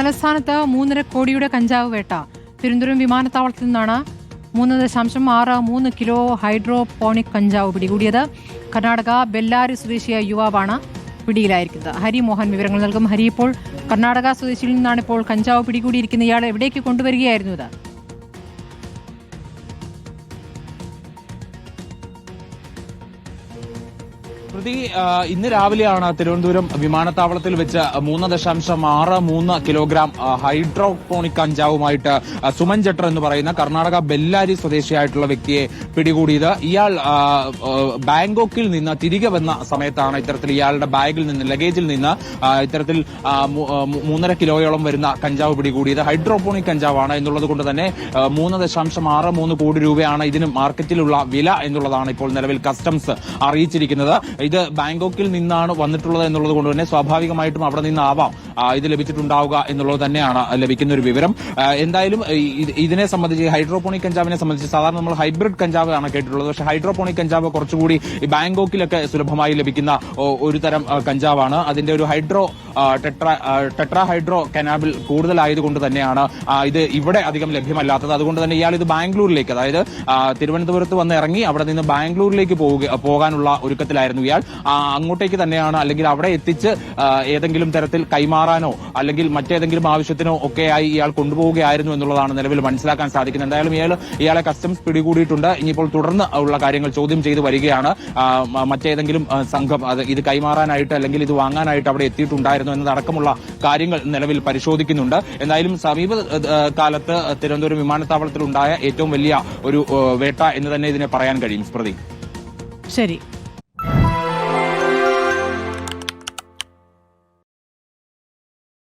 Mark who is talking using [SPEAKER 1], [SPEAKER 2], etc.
[SPEAKER 1] തലസ്ഥാനത്ത് മൂന്നര കോടിയുടെ കഞ്ചാവ് വേട്ട. തിരുവനന്തപുരം വിമാനത്താവളത്തിൽ നിന്നാണ് മൂന്ന് ദശാംശം ആറ് മൂന്ന് കിലോ ഹൈഡ്രോപോണിക് കഞ്ചാവ് പിടികൂടിയത്. കർണാടക ബെല്ലാരി സ്വദേശിയായ യുവാവാണ് പിടിയിലായിരിക്കുന്നത്. ഹരി മോഹൻ വിവരങ്ങൾ നൽകും. ഹരി ഇപ്പോൾ കർണാടക സ്വദേശിയിൽ നിന്നാണ് ഇപ്പോൾ കഞ്ചാവ് പിടികൂടിയിരിക്കുന്ന ഇയാൾ എവിടേക്ക് കൊണ്ടുവരികയായിരുന്നു ഇത്?
[SPEAKER 2] പ്രതി ഇന്ന് രാവിലെയാണ് തിരുവനന്തപുരം വിമാനത്താവളത്തിൽ വെച്ച് മൂന്ന് ദശാംശം ആറ് മൂന്ന് കിലോഗ്രാം ഹൈഡ്രോപോണിക് കഞ്ചാവുമായിട്ട് സുമൻ ജട്ടർ എന്ന് പറയുന്ന കർണാടക ബെല്ലാരി സ്വദേശിയായിട്ടുള്ള വ്യക്തിയെ പിടികൂടിയത്. ഇയാൾ ബാങ്കോക്കിൽ നിന്ന് തിരികെ വന്ന സമയത്താണ് ഇത്തരത്തിൽ ഇയാളുടെ ബാഗിൽ നിന്ന് ലഗേജിൽ നിന്ന് ഇത്തരത്തിൽ മൂന്നര കിലോയോളം വരുന്ന കഞ്ചാവ് പിടികൂടിയത്. ഹൈഡ്രോപോണിക് കഞ്ചാവാണ് എന്നുള്ളത് കൊണ്ട് തന്നെ മൂന്ന് ദശാംശം ആറ് മൂന്ന് കോടി രൂപയാണ് ഇതിന് മാർക്കറ്റിലുള്ള വില എന്നുള്ളതാണ് ഇപ്പോൾ നിലവിൽ കസ്റ്റംസ് അറിയിച്ചിരിക്കുന്നത്. ഇത് ബാങ്കോക്കിൽ നിന്നാണ് വന്നിട്ടുള്ളത് എന്നുള്ളത് കൊണ്ട് തന്നെ സ്വാഭാവികമായിട്ടും അവിടെ നിന്നാവാം. ഇത് ലഭിച്ചിട്ടുണ്ടാവുക എന്നുള്ളത് തന്നെയാണ് ലഭിക്കുന്ന ഒരു വിവരം. എന്തായാലും ഇതിനെ സംബന്ധിച്ച് ഹൈഡ്രോപോണിക് കഞ്ചാവിനെ സംബന്ധിച്ച് സാധാരണ നമ്മൾ ഹൈബ്രിഡ് കഞ്ചാവ് ആണ് കേട്ടിട്ടുള്ളത്. പക്ഷേ ഹൈഡ്രോപോണിക് കഞ്ചാവ് കുറച്ചുകൂടി ബാങ്കോക്കിലൊക്കെ സുലഭമായി ലഭിക്കുന്ന ഒരു തരം കഞ്ചാവാണ്. അതിന്റെ ഒരു hydro tetra tetra hydro cannabinol കൂടുതലായതുകൊണ്ട് തന്നെയാണ് ഇത് ഇവിടെ അധികം ലഭ്യമല്ലാത്തത്. അതുകൊണ്ട് തന്നെ ഇയാൾ ഇത് ബാംഗ്ലൂരിലേക്ക് അതായത് തിരുവനന്തപുരത്ത് വന്ന് ഇറങ്ങി അവിടെ നിന്ന് ബാംഗ്ലൂരിലേക്ക് പോവുക പോകാനുള്ള ഒരുക്കത്തിലായിരുന്നു ഇയാൾ. അങ്ങോട്ടേക്ക് തന്നെയാണ് അല്ലെങ്കിൽ അവിടെ എത്തിച്ച് ഏതെങ്കിലും തരത്തിൽ കൈമാറാനോ അല്ലെങ്കിൽ മറ്റേതെങ്കിലും ആവശ്യത്തിനോ ഒക്കെയായി ഇയാൾ കൊണ്ടുപോവുകയായിരുന്നു എന്നുള്ളതാണ് നിലവിൽ മനസ്സിലാക്കാൻ സാധിക്കുന്നത്. എന്തായാലും ഇയാൾ ഇയാളെ കസ്റ്റംസ് പിടികൂടിയിട്ടുണ്ട്. ഇനിയിപ്പോൾ തുടർന്ന് ഉള്ള കാര്യങ്ങൾ ചോദ്യം ചെയ്ത് വരികയാണ്. മറ്റേതെങ്കിലും സംഘം അത് ഇത് കൈമാറാനായിട്ട് അല്ലെങ്കിൽ ഇത് വാങ്ങാനായിട്ട് അവിടെ എത്തിയിട്ടുണ്ടായിരുന്നു എന്നതടക്കമുള്ള കാര്യങ്ങൾ നിലവിൽ പരിശോധിക്കുന്നുണ്ട്. എന്തായാലും സമീപ കാലത്ത് തിരുവനന്തപുരം വിമാനത്താവളത്തിലുണ്ടായ ഏറ്റവും വലിയ ഒരു വേട്ട എന്ന് തന്നെ ഇതിനെ പറയാൻ കഴിയും. സ്മൃതി.
[SPEAKER 1] ശരി.